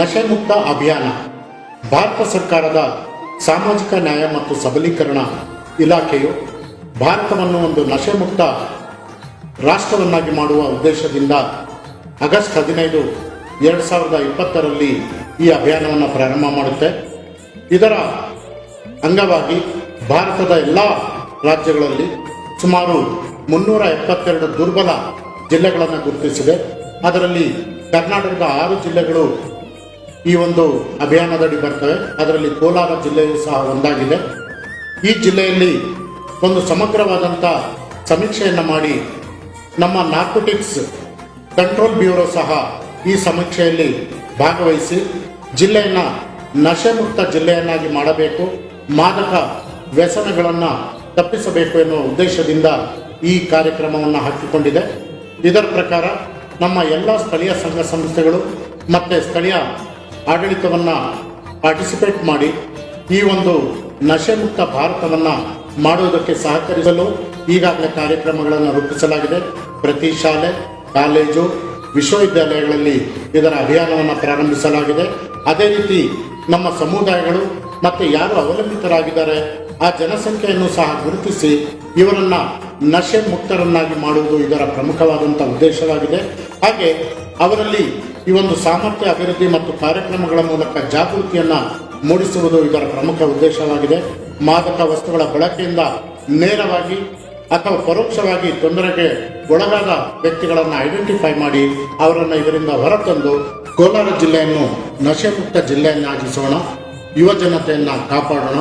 ನಶೆ ಮುಕ್ತ ಅಭಿಯಾನ. ಭಾರತ ಸರ್ಕಾರದ ಸಾಮಾಜಿಕ ನ್ಯಾಯ ಮತ್ತು ಸಬಲೀಕರಣ ಇಲಾಖೆಯು ಭಾರತವನ್ನು ಒಂದು ನಶೆ ಮುಕ್ತ ರಾಷ್ಟ್ರವನ್ನಾಗಿ ಮಾಡುವ ಉದ್ದೇಶದಿಂದ ಆಗಸ್ಟ್ ಹದಿನೈದು, ಎರಡು ಸಾವಿರದ ಇಪ್ಪತ್ತರಲ್ಲಿ ಈ ಅಭಿಯಾನವನ್ನು ಪ್ರಾರಂಭ ಮಾಡುತ್ತೆ. ಇದರ ಅಂಗವಾಗಿ ಭಾರತದ ಎಲ್ಲ ರಾಜ್ಯಗಳಲ್ಲಿ ಸುಮಾರು ಮುನ್ನೂರ ಎಪ್ಪತ್ತೆರಡು ದುರ್ಬಲ ಜಿಲ್ಲೆಗಳನ್ನು ಗುರುತಿಸಿದೆ. ಅದರಲ್ಲಿ ಕರ್ನಾಟಕದ ಆರು ಜಿಲ್ಲೆಗಳು ಈ ಒಂದು ಅಭಿಯಾನದಡಿ ಬರ್ತವೆ. ಅದರಲ್ಲಿ ಕೋಲಾರ ಜಿಲ್ಲೆಯೂ ಸಹ ಒಂದಾಗಿದೆ. ಈ ಜಿಲ್ಲೆಯಲ್ಲಿ ಒಂದು ಸಮಗ್ರವಾದಂಥ ಸಮೀಕ್ಷೆಯನ್ನು ಮಾಡಿ ನಮ್ಮ ನಾರ್ಕೋಟಿಕ್ಸ್ ಕಂಟ್ರೋಲ್ ಬ್ಯೂರೋ ಸಹ ಈ ಸಮೀಕ್ಷೆಯಲ್ಲಿ ಭಾಗವಹಿಸಿ ಜಿಲ್ಲೆಯನ್ನು ನಶೆ ಮುಕ್ತ ಜಿಲ್ಲೆಯನ್ನಾಗಿ ಮಾಡಬೇಕು. ಮಾದಕ ವ್ಯಸನಗಳನ್ನು ತಪ್ಪಿಸಬೇಕು ಎನ್ನುವ ಉದ್ದೇಶದಿಂದ ಈ ಕಾರ್ಯಕ್ರಮವನ್ನು ಹಾಕಿಕೊಂಡಿದೆ. ಇದರ ಪ್ರಕಾರ ನಮ್ಮ ಎಲ್ಲ ಸ್ಥಳೀಯ ಸಂಘ ಸಂಸ್ಥೆಗಳು ಮತ್ತು ಸ್ಥಳೀಯ ಆಡಳಿತವನ್ನು ಪಾರ್ಟಿಸಿಪೇಟ್ ಮಾಡಿ ಈ ಒಂದು ನಶೆ ಮುಕ್ತ ಭಾರತವನ್ನು ಮಾಡುವುದಕ್ಕೆ ಸಹಕರಿಸಲು ಈಗಾಗಲೇ ಕಾರ್ಯಕ್ರಮಗಳನ್ನು ರೂಪಿಸಲಾಗಿದೆ. ಪ್ರತಿ ಶಾಲೆ, ಕಾಲೇಜು, ವಿಶ್ವವಿದ್ಯಾಲಯಗಳಲ್ಲಿ ಇದರ ಅಭಿಯಾನವನ್ನು ಪ್ರಾರಂಭಿಸಲಾಗಿದೆ. ಅದೇ ರೀತಿ ನಮ್ಮ ಸಮುದಾಯಗಳು ಮತ್ತು ಯಾರು ಅವಲಂಬಿತರಾಗಿದ್ದಾರೆ ಆ ಜನಸಂಖ್ಯೆಯನ್ನು ಸಹ ಗುರುತಿಸಿ ಇವರನ್ನ ನಶೆ ಮುಕ್ತರನ್ನಾಗಿ ಮಾಡುವುದು ಇದರ ಪ್ರಮುಖವಾದಂಥ ಉದ್ದೇಶವಾಗಿದೆ. ಹಾಗೆ ಅವರಲ್ಲಿ ಈ ಒಂದು ಸಾಮರ್ಥ್ಯ, ಅಭಿವೃದ್ಧಿ ಮತ್ತು ಕಾರ್ಯಕ್ರಮಗಳ ಮೂಲಕ ಜಾಗೃತಿಯನ್ನು ಮೂಡಿಸುವುದು ಇದರ ಪ್ರಮುಖ ಉದ್ದೇಶವಾಗಿದೆ. ಮಾದಕ ವಸ್ತುಗಳ ಬಳಕೆಯಿಂದ ನೇರವಾಗಿ ಅಥವಾ ಪರೋಕ್ಷವಾಗಿ ತೊಂದರೆಗೆ ಒಳಗಾದ ವ್ಯಕ್ತಿಗಳನ್ನು ಐಡೆಂಟಿಫೈ ಮಾಡಿ ಅವರನ್ನು ಇದರಿಂದ ಹೊರತಂದು ಕೋಲಾರ ಜಿಲ್ಲೆಯನ್ನು ನಶೆ ಮುಕ್ತ ಜಿಲ್ಲೆಯನ್ನಾಗಿಸೋಣ, ಯುವ ಜನತೆಯನ್ನು ಕಾಪಾಡೋಣ.